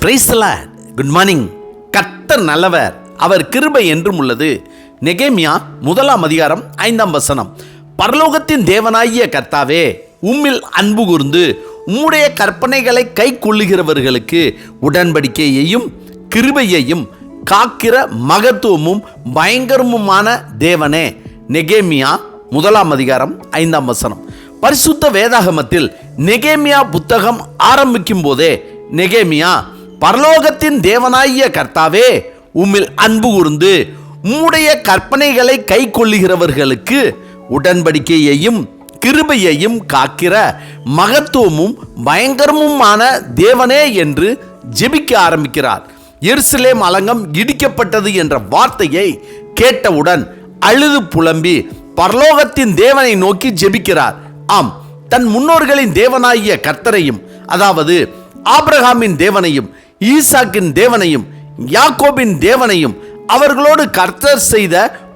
Price good morning கர்த்தர் நல்லவர். அவர் கிருபை என்றும் உள்ளது. நெகேமியா முதலாம் அதிகாரம் ஐந்தாம் வசனம். பரலோகத்தின் தேவனாகிய கர்த்தாவே உம்மில் அன்பு கூர்ந்து உம்முடைய கற்பனைகளை கை கொள்ளுகிறவர்களுக்கு உடன்படிக்கையையும் கிருபையையும் காக்கிற மகத்துவமும் பயங்கரமுமான தேவனே. நெகேமியா முதலாம் அதிகாரம் ஐந்தாம் வசனம். பரிசுத்த வேதாகமத்தில் நெகேமியா புத்தகம் ஆரம்பிக்கும் போதே நெகேமியா பரலோகத்தின் தேவனாகிய கர்த்தாவே உம்மில் அன்பு கூர்ந்து உம்முடைய கற்பனைகளை கை கொள்ளுகிறவர்களுக்கு உடன்படிக்கையையும் கிருபையையும் காக்கிற மகத்துவமும் பயங்கரமுமான தேவனே என்று ஜெபிக்க ஆரம்பிக்கிறார். எருசலேம் அலங்கம் இடிக்கப்பட்டது என்ற வார்த்தையை கேட்டவுடன் அழுது புலம்பி பரலோகத்தின் தேவனை நோக்கி ஜெபிக்கிறார். ஆம் தன் முன்னோர்களின் தேவனாகிய கர்த்தரையும் அதாவது ஆப்ரஹாமின் தேவனையும் ஈசாக்கின் தேவனையும் யாக்கோபின் தேவனையும் அவர்களோடு கர்த்தர் செய்த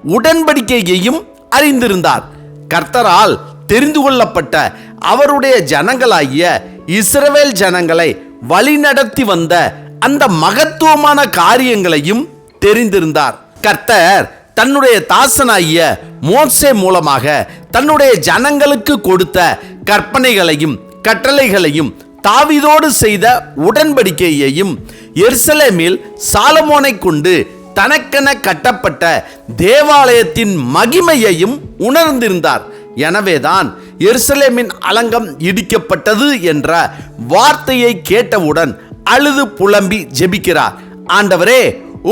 உடன்படிக்கையையும் அறிந்திருந்தார். கர்த்தரால் தெரிந்து கொள்ளப்பட்ட அவருடைய ஜனங்களாகிய இஸ்ரவேல் ஜனங்களை வழிநடத்தி வந்த அந்த மகத்துவமான காரியங்களையும் தெரிந்திருந்தார். கர்த்தர் தன்னுடைய தாசனாகிய மோசே மூலமாக தன்னுடைய ஜனங்களுக்கு கொடுத்த கற்பனைகளையும் கட்டளைகளையும் தாவிதோடு செய்த உடன்படிக்கையையும் எருசலேமில் சாலமோனை கொண்டு தனக்கென கட்டப்பட்ட தேவாலயத்தின் மகிமையையும் உணர்ந்திருந்தார். எனவேதான் எருசலேமின் அலங்கம் இடிக்கப்பட்டது என்ற வார்த்தையை கேட்டவுடன் அழுது புலம்பி ஜெபிக்கிறார். ஆண்டவரே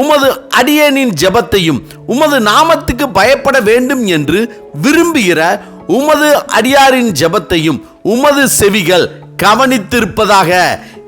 உமது அடியேனின் ஜெபத்தையும் உமது நாமத்துக்கு பயப்பட வேண்டும் என்று விரும்புகிற உமது அடியாரின் ஜெபத்தையும் உமது செவிகள் கவனித்திருப்பதாக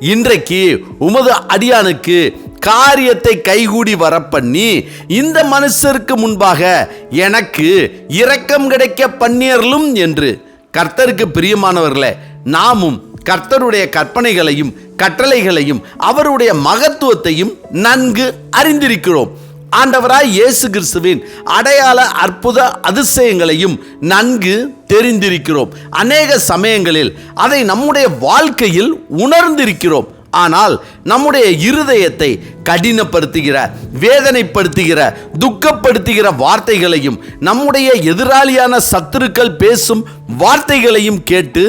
இன்றைக்கு உமது அடியானுக்கு காரியத்தை கைகூடி வர பண்ணி இந்த மனுஷருக்கு முன்பாக எனக்கு இரக்கம் கிடைக்க பண்ணியர்களும் என்று. கர்த்தருக்கு பிரியமானவர்களே நாமும் கர்த்தருடைய கற்பனைகளையும் கட்டளைகளையும் அவருடைய மகத்துவத்தையும் நன்கு அறிந்திருக்கிறோம். ஆண்டவராய் இயேசு கிறிஸ்துவின் அடையாள அற்புத அதிசயங்களையும் நன்கு தெரிந்திருக்கிறோம். அநேக சமயங்களில் அதை நம்முடைய வாழ்க்கையில் உணர்ந்திருக்கிறோம். ஆனால் நம்முடைய இருதயத்தை கடினப்படுத்துகிற வேதனைப்படுத்துகிற துக்கப்படுத்துகிற வார்த்தைகளையும் நம்முடைய எதிராளியான சத்துருக்கள் பேசும் வார்த்தைகளையும் கேட்டு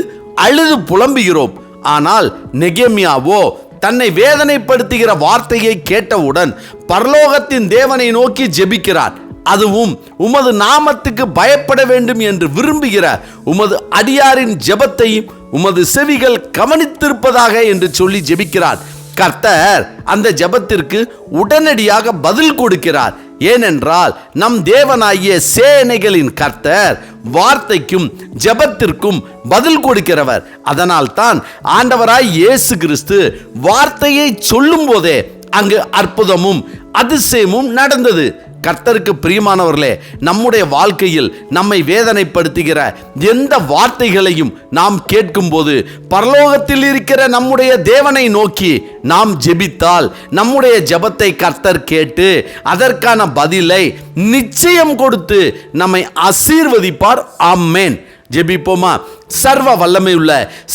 அழுது புலம்புகிறோம். ஆனால் நெகேமியாவோ தன்னை வேதனைப்படுத்துகிற வார்த்தையை கேட்டவுடன் பரலோகத்தின் தேவனை நோக்கி ஜெபிக்கிறார். அதுவும் உமது நாமத்துக்கு பயப்பட வேண்டும் என்று விரும்புகிற உமது அடியாரின் ஜெபத்தையும் உமது செவிகள் கவனித்திருப்பதாக என்று சொல்லி ஜெபிக்கிறார். கர்த்தர் அந்த ஜெபத்திற்கு உடனடியாக பதில் கொடுக்கிறார். ஏனென்றால் நம் தேவனாகிய சேனைகளின் கர்த்தர் வார்த்தைக்கும் ஜெபத்திற்கும் பதில் கொடுக்கிறவர். அதனால் தான் ஆண்டவராய் இயேசு கிறிஸ்து வார்த்தையை சொல்லும் போதே அங்கு அற்புதமும் அதிசயமும் நடந்தது. கர்த்தருக்கு பிரியமானவர்களே நம்முடைய வாழ்க்கையில் நம்மை வேதனைப்படுத்துகிற எந்த வார்த்தைகளையும் நாம் கேட்கும்போது பரலோகத்தில் இருக்கிற நம்முடைய தேவனை நோக்கி நாம் ஜெபித்தால் நம்முடைய ஜெபத்தை கர்த்தர் கேட்டு அதற்கான பதிலை நிச்சயம் கொடுத்து நம்மை ஆசீர்வதிப்பார். ஆம்மேன் ஜெபிப்போமா? சர்வ வல்லமையுள்ள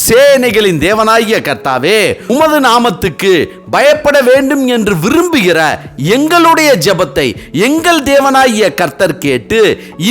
சேனைகளின் தேவனாகிய கர்த்தாவே உமது நாமத்துக்கு பயப்பட வேண்டும் என்று விரும்புகிற எங்களுடைய ஜெபத்தை எங்கள் தேவனாகிய கர்த்தர் கேட்டு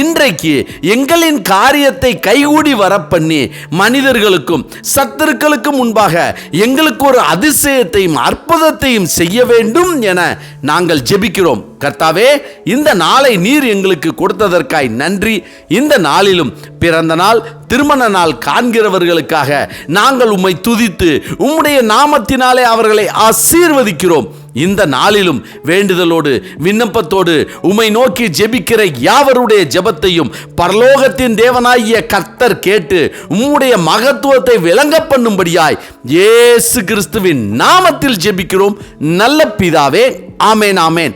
இன்றைக்கு எங்களின் காரியத்தை கைகூடி வர பண்ணி மனிதர்களுக்கும் சத்துருக்களுக்கும் முன்பாக எங்களுக்கு ஒரு அதிசயத்தையும் அற்புதத்தையும் செய்ய வேண்டும் என நாங்கள் ஜெபிக்கிறோம். கர்த்தாவே இந்த நாளை நீர் எங்களுக்கு கொடுத்ததற்காய் நன்றி. இந்த நாளிலும் பிறந்த நாள் திருமண நாள் காண்கிறவர்களுக்காக நாங்கள் உம்மை துதித்து உம்முடைய நாமத்தினாலே அவர்களை ஆசீர்வதிக்கிறோம். இந்த நாளிலும் வேண்டுதலோடு விண்ணப்பத்தோடு உம்மை நோக்கி ஜெபிக்கிற யாவருடைய ஜெபத்தையும் பரலோகத்தின் தேவனாகிய கர்த்தர் கேட்டு உம்முடைய மகத்துவத்தை விளங்க பண்ணும்படியாய் இயேசு கிறிஸ்துவின் நாமத்தில் ஜெபிக்கிறோம். நல்ல பிதாவே ஆமேன் ஆமேன்.